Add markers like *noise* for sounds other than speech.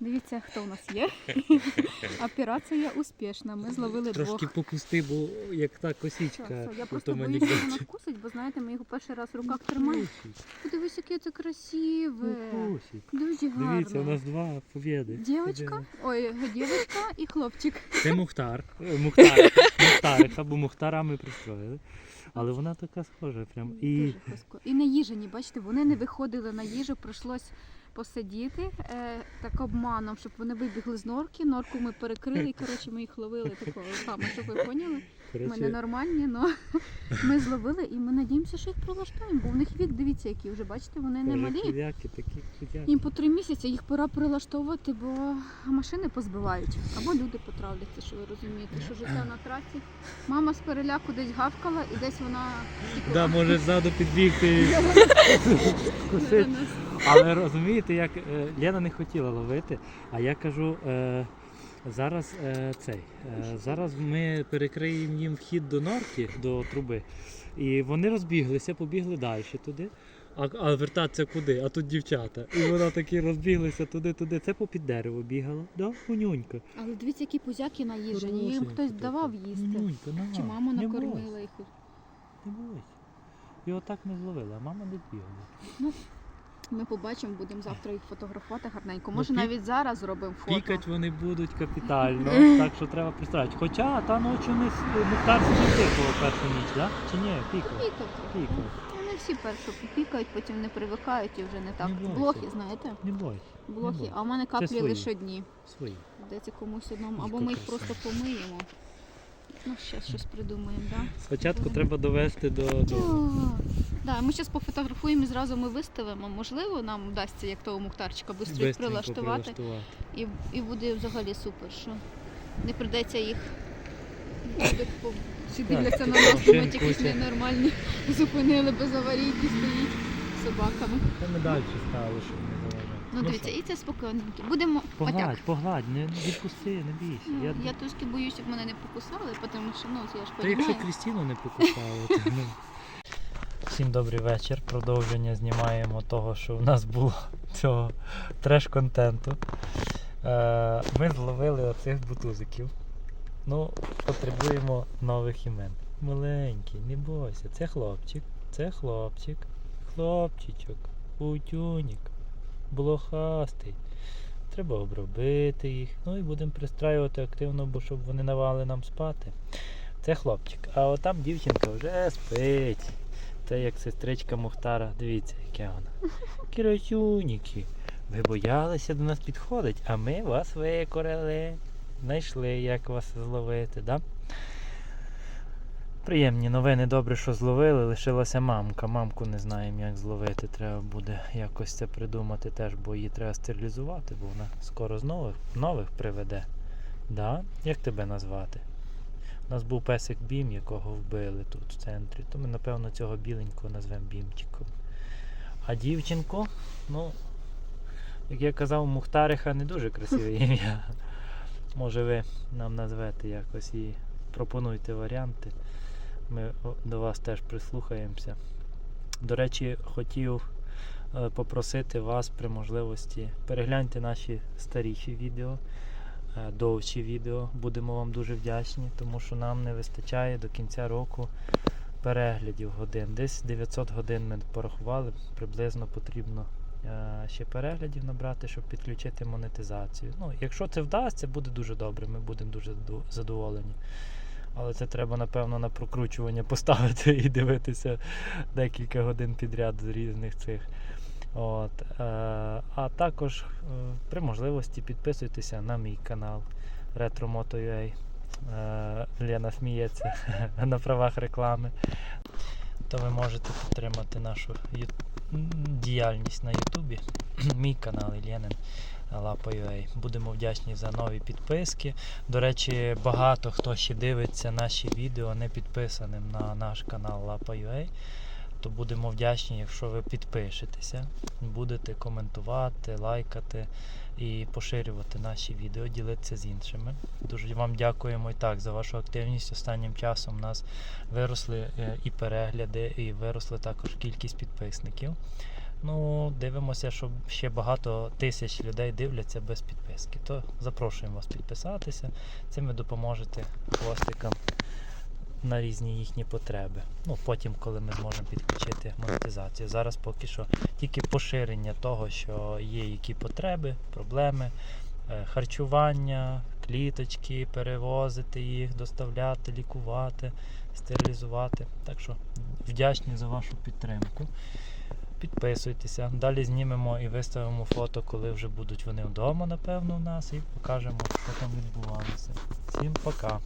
Дивіться, хто у нас є. *laughs* Операція успішна. Ми зловили Трошки двох. попусти, бо як та косічка. все, Я просто боюся, що вона вкусить, бо знаєте, ми його перший раз в руках тримаємо. Подивись, яке це красиве. Дуже гарно. Дивіться, у нас два побєди. Дівчинка, ой, дівчинка і хлопчик. Це Мухтар. Е, Мухтар. *laughs* Мухтариха, бо Мухтара ми пристроїли. Але вона така схожа прям. І Дуже. І на їжані, бачите, вони не виходили на їжу, прийшлось посидіти е, так обманом, щоб вони вибігли з норки. Норку ми перекрили, і коротше ми їх ловили такого саме, щоб ви поняли. Ми коротше, ненормальні, але ми зловили і ми надіємося, що їх прилаштуємо, бо в них вік, дивіться, які вже бачите, вони не каже, малі. кудяки, такі кудяки. Їм по три місяці їх пора прилаштовувати, бо машини позбивають або люди потравляться, що ви розумієте, що життя на трасі. Мама з переляку десь гавкала і десь вона втекла. Да, може ззаду підбігти і *laughs* До нас. Але розумієте, як е, Лена не хотіла ловити, а я кажу, е, зараз е, цей, е, зараз ми перекриємо їм вхід до норки, до труби, і вони розбіглися, побігли далі туди. А, а вертатися куди? А тут дівчата. І вона такі розбіглися туди-туди. Це попід дерево бігала. Да? Унюнька. Але дивіться, які пузяки наїжені. Їм хтось давав їсти. Унюнька, на. Чи мама накормила їх. Не бойся. І отак ми зловили, а мама не бігала. Ми побачимо, будемо завтра їх фотографувати гарненько. Ну, Може пі- навіть зараз зробимо фото. Пікать вони будуть капітально, так що треба пристраювати. Хоча та ночі не с- Мухтар сидів тихо першу ніч, да? Чи ні? Пікав. Пікать. Пікав. Вони всі перше пікають, потім не привикають і вже не так. Не бойся. Блохи, знаєте? Не бойся, Блохи. бойся. А в мене каплі свої. лише одні. свої. Здається, комусь одному. Або ми їх просто помиємо. Ну, ще щось придумаємо, так? Да? Спочатку треба довести до, до... Да, ми зараз пофотографуємо і зразу ми виставимо. Можливо, нам вдасться як того мухтарчика швидко прилаштувати. прилаштувати. І, і буде взагалі супер, що не придеться їх. Всі дивляться на нас, думають, якісь ненормальні. Зупинили без аварійки, стоїть собаками. Та ми далі стали, щоб не заважати. Ну дивіться, і це спокійненько. Будемо отак. Погладь, погладь, не відпусти, не бійся. Ну, Я... я трошки боюсь, щоб мене не покусали, тому що ну, я ж Та якщо. Крістіну не покусали, то ну. Всім добрий вечір. Продовження знімаємо того, що в нас було цього треш-контенту. Е, ми зловили оцих бутузиків. Ну, потребуємо нових імен. Маленький, не бойся. Це хлопчик, це хлопчик, хлопчичок, утюнік, блохастий. Треба обробити їх. Ну і будемо пристраювати активно, бо щоб вони давали нам спати. Це хлопчик. А отам дівчинка вже спить. Це як сестричка Мухтара. Дивіться, яке вона. *laughs* Кірочуніки. Ви боялися до нас підходити, а ми вас викорили. Знайшли, як вас зловити, да? Приємні новини, добре, що зловили. Лишилася мамка. Мамку не знаємо, як зловити. Треба буде якось це придумати теж, бо її треба стерилізувати, бо вона скоро з нових, нових приведе. Да? Як тебе назвати? У нас був песик Бім, якого вбили тут в центрі. То ми, напевно, цього біленького назвемо Бімчиком. А дівчинку, ну, як я казав, Мухтариха не дуже красиве *laughs* ім'я. Може ви нам назвете якось і пропонуйте варіанти. Ми до вас теж прислухаємося. До речі, хотів е, попросити вас при можливості перегляньте наші старіші відео довші відео. Будемо вам дуже вдячні, тому що нам не вистачає до кінця року переглядів годин. Десь 900 годин ми порахували, приблизно потрібно е, ще переглядів набрати, щоб підключити монетизацію. Ну, якщо це вдасться, буде дуже добре, ми будемо дуже задоволені. Але це треба, напевно, на прокручування *laughs* поставити і дивитися декілька годин підряд з різних цих. От, е, а також е, при можливості підписуйтеся на мій канал RetroMoto.ua. Е, Лена сміється *laughs* на правах реклами. То ви можете підтримати нашу діяльність на Ютубі. *clears throat* Мій канал Ілєнин Лапа.ua. Будемо вдячні за нові підписки. До речі, багато хто ще дивиться наші відео не підписаним на наш канал Лапа.ua то будемо вдячні, якщо ви підпишетеся, будете коментувати, лайкати і поширювати наші відео, ділитися з іншими. Дуже вам дякуємо і так за вашу активність. Останнім часом у нас виросли е, і перегляди, і виросли також кількість підписників. Ну, дивимося, що ще багато тисяч людей дивляться без підписки. То запрошуємо вас підписатися. Цим ви допоможете хвостикам на різні їхні потреби. Ну, потім, коли ми зможемо підключити монетизацію. Зараз поки що тільки поширення того, що є які потреби, проблеми, е, харчування, кліточки, перевозити їх, доставляти, лікувати, стерилізувати. Так що вдячні за вашу підтримку. Підписуйтеся. Далі знімемо і виставимо фото, коли вже будуть вони вдома, напевно, у нас, і покажемо, що там відбувалося. Всім пока!